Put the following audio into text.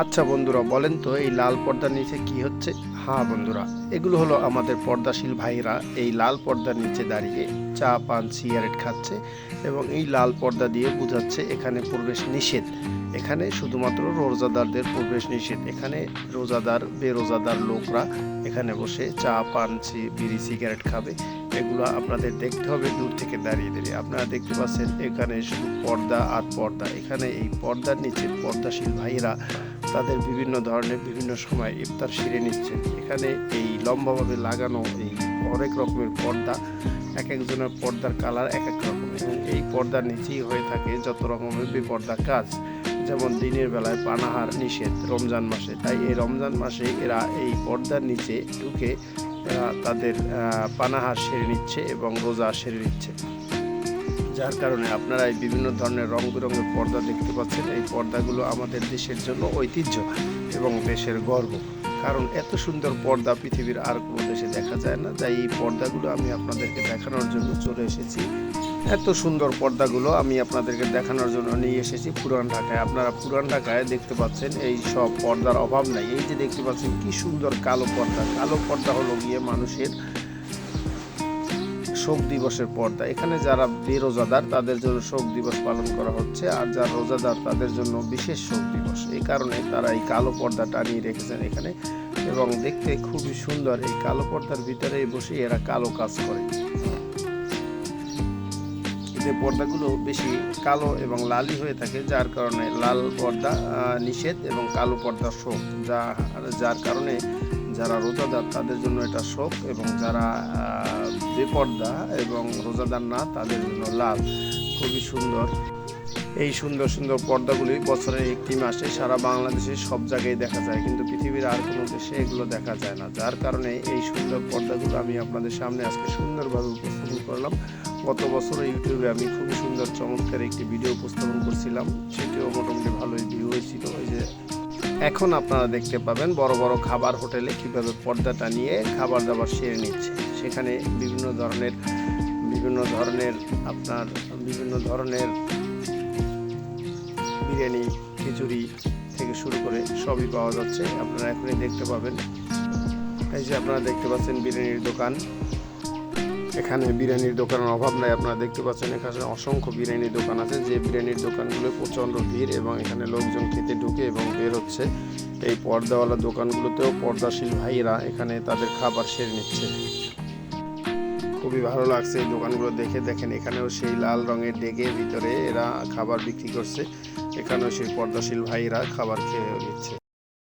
আচ্ছা বন্ধুরা, বলেন তো এই লাল পর্দার নিচে কি হচ্ছে? হ্যাঁ বন্ধুরা, এগুলো হলো আমাদের পর্দাশীল ভাইরা এই লাল পর্দার নিচে দাঁড়িয়ে চা, পান, সিগারেট খাচ্ছে এবং এই লাল পর্দা দিয়ে বোঝাচ্ছে এখানে প্রবেশ নিষেধ। এখানে শুধুমাত্র রোজাদারদের প্রবেশ নিষেধ। এখানে রোজাদার, বেরোজাদার লোকরা এখানে বসে চা, পান বিড়ি, সিগারেট খাবে। এগুলো আপনাদের দেখতে হবে দূর থেকে দাঁড়িয়ে দাঁড়িয়ে। আপনারা দেখতে পাচ্ছেন এখানে শুধু পর্দা আর পর্দা। এখানে এই পর্দার নিচে পর্দাশীল ভাইরা তাদের বিভিন্ন ধরনের বিভিন্ন সময় ইফতার সেরে নিচ্ছে এখানে এই লম্বাভাবে লাগানো এই অনেক রকমের পর্দা, এক একজনের পর্দার কালার এক এক রকম এবং এই পর্দার নিচেই হয়ে থাকে যত রকমের বেপর্দা কাজ। যেমন দিনের বেলায় পানাহার নিষেধ রমজান মাসে। তাই এই রমজান মাসে এরা এই পর্দার নিচে ঢুকে তাদের পানাহার সেরে নিচ্ছে এবং রোজা সেরে নিচ্ছে। যার কারণে আপনারা এই বিভিন্ন ধরনের রং বেরঙের পর্দা দেখতে পাচ্ছেন। এই পর্দাগুলো আমাদের দেশের জন্য ঐতিহ্য এবং দেশের গর্ব। কারণ এত সুন্দর পর্দা পৃথিবীর আর কোনো দেশে দেখা যায় না। তাই এই পর্দাগুলো আমি আপনাদেরকে দেখানোর জন্য চলে এসেছি। এত সুন্দর পর্দাগুলো আমি আপনাদেরকে দেখানোর জন্য নিয়ে এসেছি পুরান ঢাকায়। আপনারা পুরান ঢাকায় দেখতে পাচ্ছেন এই সব পর্দার অভাব নাই। এই যে দেখতে পাচ্ছেন কি সুন্দর কালো পর্দা। কালো পর্দা হলো গিয়ে মানুষের শোক দিবসের পর্দা। এখানে যারা বেরোজাদার, তাদের জন্য শোক দিবস পালন করা হচ্ছে, আর যারা রোজাদার, তাদের জন্য বিশেষ শোক দিবস। এই কারণে তারা এই কালো পর্দা টানিয়ে রেখেছেন এখানে, এবং দেখতে খুবই সুন্দর। এই কালো পর্দার ভিতরে বসে এরা কালো কাজ করে। এতে পর্দাগুলো বেশি কালো এবং লালই হয়ে থাকে, যার কারণে লাল পর্দা নিষেধ এবং কালো পর্দা শোক। যা, যার কারণে যারা রোজাদার, তাদের জন্য এটা শোক এবং যারা বেপর্দা এবং রোজাদার না, তাদের জন্য লাল খুবই সুন্দর। এই সুন্দর সুন্দর পর্দাগুলি বছরের একটি মাসে সারা বাংলাদেশে সব জায়গায় দেখা যায়, কিন্তু পৃথিবীর আর কোনো দেশে এগুলো দেখা যায় না। যার কারণে এই সুন্দর পর্দাগুলো আমি আপনাদের সামনে আজকে সুন্দরভাবে উপস্থাপন করলাম। গত বছর ইউটিউবে আমি খুবই সুন্দর, চমৎকার একটি ভিডিও উপস্থাপন করছিলাম। সেটিও মোটামুটি ভালোই ভিউ হয়েছিল। ওই যে এখন আপনারা দেখতে পাবেন বড় বড় খাবার হোটেলে কীভাবে পর্দাটা নিয়ে খাবার দাবার সেরে নিচ্ছে। সেখানে বিভিন্ন ধরনের বিভিন্ন ধরনের আপনার, বিভিন্ন ধরনের বিরিয়ানি, খিচুড়ি থেকে শুরু করে সবই পাওয়া যাচ্ছে। আপনারা এখনই দেখতে পাবেন। এই যে আপনারা দেখতে পাচ্ছেন বিরিয়ানির দোকান। এখানে বিরিয়ানির দোকানের অভাব নাই, আপনারা দেখতে পাচ্ছেন এখানে অসংখ্য বিরিয়ানির দোকান আছে। যে বিরিয়ানির দোকানগুলো প্রচণ্ড ভিড় এবং এখানে লোকজন খেতে হচ্ছে এই পর্দাওয়ালা দোকানগুলোতেও পর্দাশীল ভাইয়েরা এখানে তাদের খাবার সেরে নিচ্ছে। খুবই ভালো লাগছে এই দোকানগুলো দেখে। দেখেন এখানেও সেই লাল রঙের ডেকে ভিতরে এরা খাবার বিক্রি করছে। এখানেও সেই পর্দাশীল ভাইয়েরা খাবার খেয়ে নিচ্ছে।